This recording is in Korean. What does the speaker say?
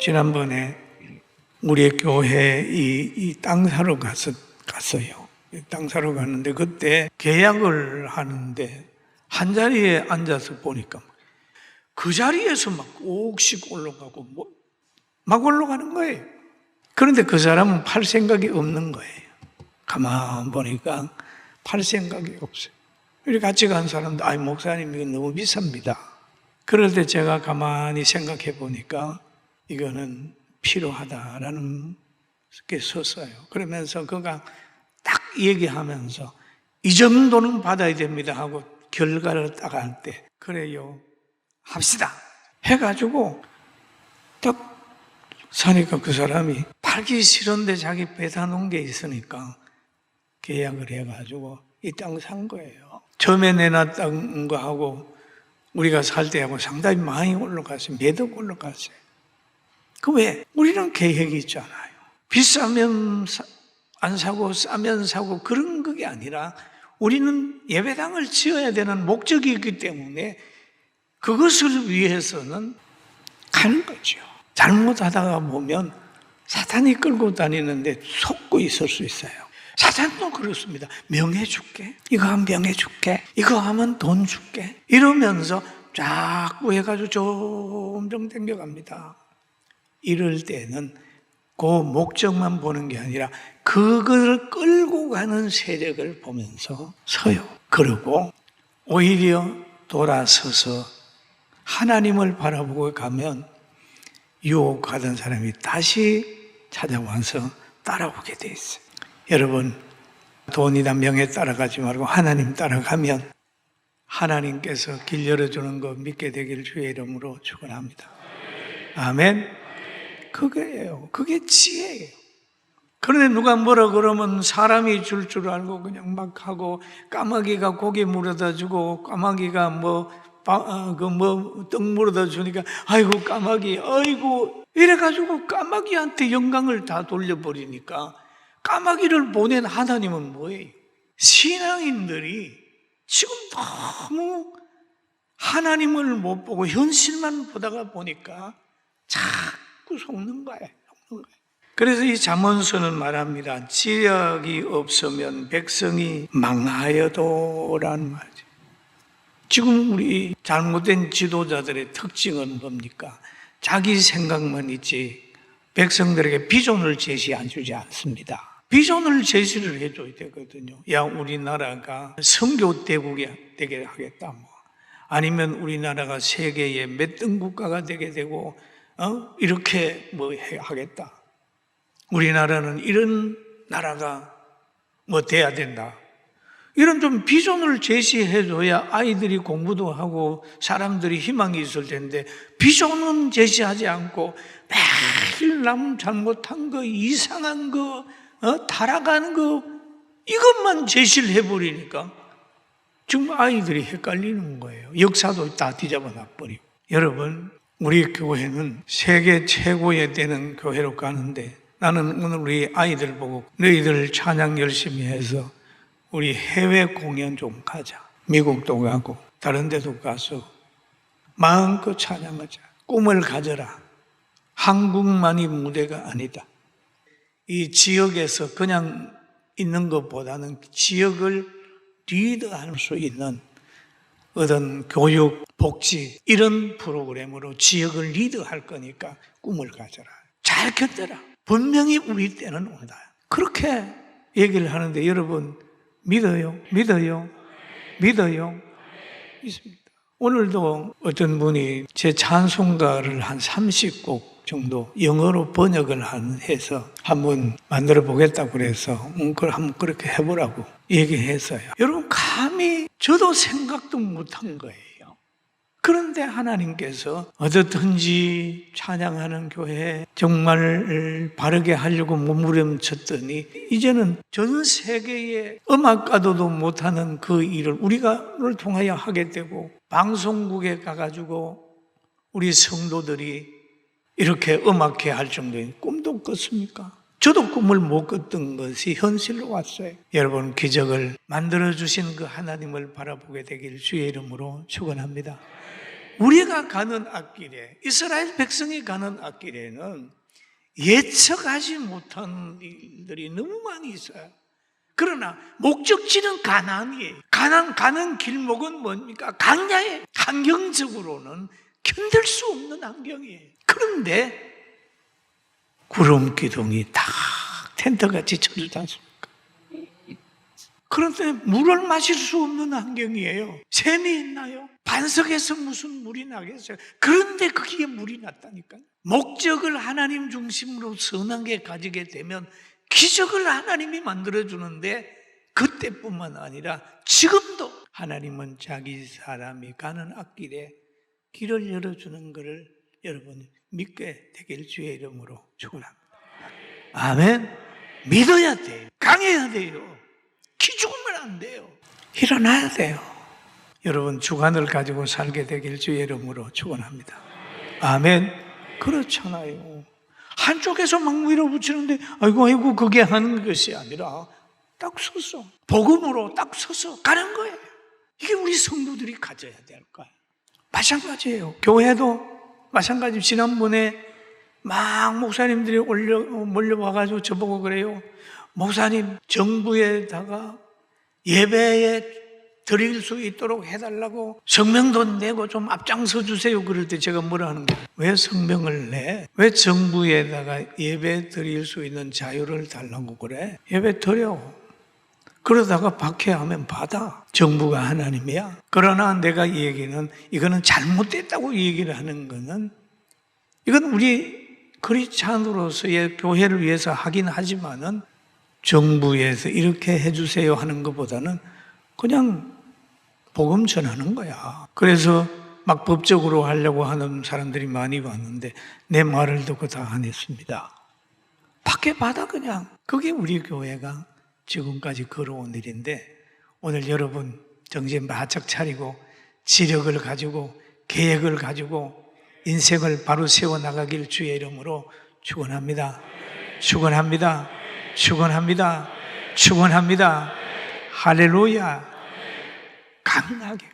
지난번에 우리 교회 이, 이 땅 사러 가서, 갔어요. 이땅 사러 갔는데 그때 계약을 하는데 한 자리에 앉아서 보니까 그 자리에서 막 옥씩 올라가고 뭐, 막 올라가는 거예요. 그런데 그 사람은 팔 생각이 없는 거예요. 가만 보니까 팔 생각이 없어요. 우리 같이 간 사람도, 아이, 목사님, 이거 너무 비쌉니다. 그럴 때 제가 가만히 생각해 보니까 이거는 필요하다라는 게 섰어요. 그러면서 그가 딱 얘기하면서 이 정도는 받아야 됩니다 하고 결과를 딱 할 때, 그래요. 합시다. 해가지고 딱 사니까 그 사람이 팔기 싫은데 자기 배다 놓은 게 있으니까 계약을 해가지고 이 땅 산 거예요. 처음에 내놨던 거하고 우리가 살 때하고 상당히 많이 올라갔어요. 매덕 올라갔어요. 그 왜? 우리는 계획이 있잖아요. 비싸면 사- 안 사고 싸면 사고 그런 그게 아니라 우리는 예배당을 지어야 되는 목적이 있기 때문에 그것을 위해서는 가는 거죠. 잘못하다가 보면 사탄이 끌고 다니는데 속고 있을 수 있어요. 사탄도 그렇습니다. 명예 줄게. 이거 하면 명예 줄게. 이거 하면 돈 줄게. 이러면서 자꾸 해가지고 점점 땡겨갑니다. 이럴 때는 그 목적만 보는 게 아니라 그걸 끌고 가는 세력을 보면서 서요. 그리고 오히려 돌아서서 하나님을 바라보고 가면 유혹하던 사람이 다시 찾아와서 따라오게 돼 있어요. 여러분, 돈이나 명예 따라가지 말고 하나님 따라가면 하나님께서 길 열어주는 거 믿게 되기를 주의 이름으로 축원합니다. 아멘. 그게예요. 그게 지혜예요. 그런데 누가 뭐라 그러면 사람이 줄줄 알고 그냥 막 하고 까마귀가 고기 물어다 주고 까마귀가 뭐, 뭐그뭐떡 물어다 주니까 아이고 까마귀 아이고 이래가지고 까마귀한테 영광을 다 돌려버리니까 까마귀를 보낸 하나님은 뭐예요? 신앙인들이 지금 너무 하나님을 못 보고 현실만 보다가 보니까 자꾸 속는 거예요. 그래서 이 잠언서는 말합니다. 지력이 없으면 백성이 망하여도라는 말이죠. 지금 우리 잘못된 지도자들의 특징은 뭡니까? 자기 생각만 있지 백성들에게 비전을 제시 안 주지 않습니다. 비전을 제시를 해줘야 되거든요. 야, 우리나라가 성교 대국이 되게 하겠다. 뭐. 아니면 우리나라가 세계의 몇 등 국가가 되게 되고, 어? 이렇게 뭐 해- 하겠다. 우리나라는 이런 나라가 뭐 돼야 된다. 이런 좀 비전을 제시해줘야 아이들이 공부도 하고 사람들이 희망이 있을 텐데 비전은 제시하지 않고 매일 남 잘못한 거, 이상한 거, 어? 타락하는 거 이것만 제시를 해버리니까 지금 아이들이 헷갈리는 거예요. 역사도 다 뒤집어 놔버리고. 여러분, 우리 교회는 세계 최고에 되는 교회로 가는데 나는 오늘 우리 아이들 보고 너희들 찬양 열심히 해서 우리 해외 공연 좀 가자. 미국도 가고 다른 데도 가서 마음껏 찬양하자. 꿈을 가져라. 한국만이 무대가 아니다. 이 지역에서 그냥 있는 것보다는 지역을 리드할 수 있는 어떤 교육, 복지 이런 프로그램으로 지역을 리드할 거니까 꿈을 가져라. 잘 견뎌라. 분명히 우리 때는 온다. 그렇게 얘기를 하는데 여러분 믿어요? 믿어요? 믿어요? 있습니다. 오늘도 어떤 분이 제 찬송가를 한 30곡 정도 영어로 번역을 한- 해서 한번 만들어 보겠다고 그래서 음, 그걸 한번 그렇게 해보라고 얘기했어요. 여러분, 감히 저도 생각도 못한 거예요. 그런데 하나님께서 어떻든지 찬양하는 교회 정말 바르게 하려고 몸부림쳤더니 이제는 전 세계의 음악가도도 못하는 그 일을 우리가 를 통하여 하게 되고 방송국에 가가지고 우리 성도들이 이렇게 음악회 할 정도의 꿈도 꿨습니까? 저도 꿈을 못 꿨던 것이 현실로 왔어요. 여러분 기적을 만들어 주신 그 하나님을 바라보게 되길 주의 이름으로 축원합니다. 우리가 가는 앞길에 이스라엘 백성이 가는 앞길에는 예측하지 못한 일들이 너무 많이 있어요. 그러나 목적지는 가나안이에요. 가나안 가는 길목은 뭡니까? 강야에 환경적으로는 견딜 수 없는 환경이에요. 그런데 구름 기둥이 딱 텐트같이 쳐주지 않습니까? 그런데 물을 마실 수 없는 환경이에요. 샘이 있나요? 반석에서 무슨 물이 나겠어요? 그런데 거기에 물이 났다니까요. 목적을 하나님 중심으로 선하게 가지게 되면 기적을 하나님이 만들어주는데 그때뿐만 아니라 지금도 하나님은 자기 사람이 가는 앞길에 길을 열어주는 것을 여러분 믿게 되길 주의 이름으로 축원합니다. 아멘. 믿어야 돼요. 강해야 돼요. 기죽으면 안 돼요. 일어나야 돼요. 여러분 주관을 가지고 살게 되길 주의 이름으로 축원합니다. 아멘. 그렇잖아요. 한쪽에서 막 밀어붙이는데 아이고 아이고 그게 하는 것이 아니라 딱 서서 복음으로 딱 서서 가는 거예요. 이게 우리 성도들이 가져야 될 거예요. 마찬가지예요. 교회도 마찬가지. 지난번에 막 목사님들이 올려 몰려와가지고 저보고 그래요. 목사님 정부에다가 예배에 드릴 수 있도록 해달라고 성명도 내고 좀 앞장서 주세요. 그럴 때 제가 뭐라 하는 거예요? 왜 성명을 내? 왜 정부에다가 예배 드릴 수 있는 자유를 달라고 그래? 예배 드려. 그러다가 박해하면 받아. 정부가 하나님이야. 그러나 내가 이 얘기는 이거는 잘못됐다고 얘기를 하는 거는 이건 우리 크리스찬으로서의 교회를 위해서 하긴 하지만은 정부에서 이렇게 해주세요 하는 것보다는 그냥 복음 전하는 거야. 그래서 막 법적으로 하려고 하는 사람들이 많이 왔는데 내 말을 듣고 다 안 했습니다. 밖에 받아 그냥. 그게 우리 교회가 지금까지 걸어온 일인데 오늘 여러분 정신 바짝 차리고 지력을 가지고 계획을 가지고 인생을 바로 세워 나가길 주의 이름으로 축원합니다. 축원합니다. 축원합니다. 축원합니다. 할렐루야. 강하게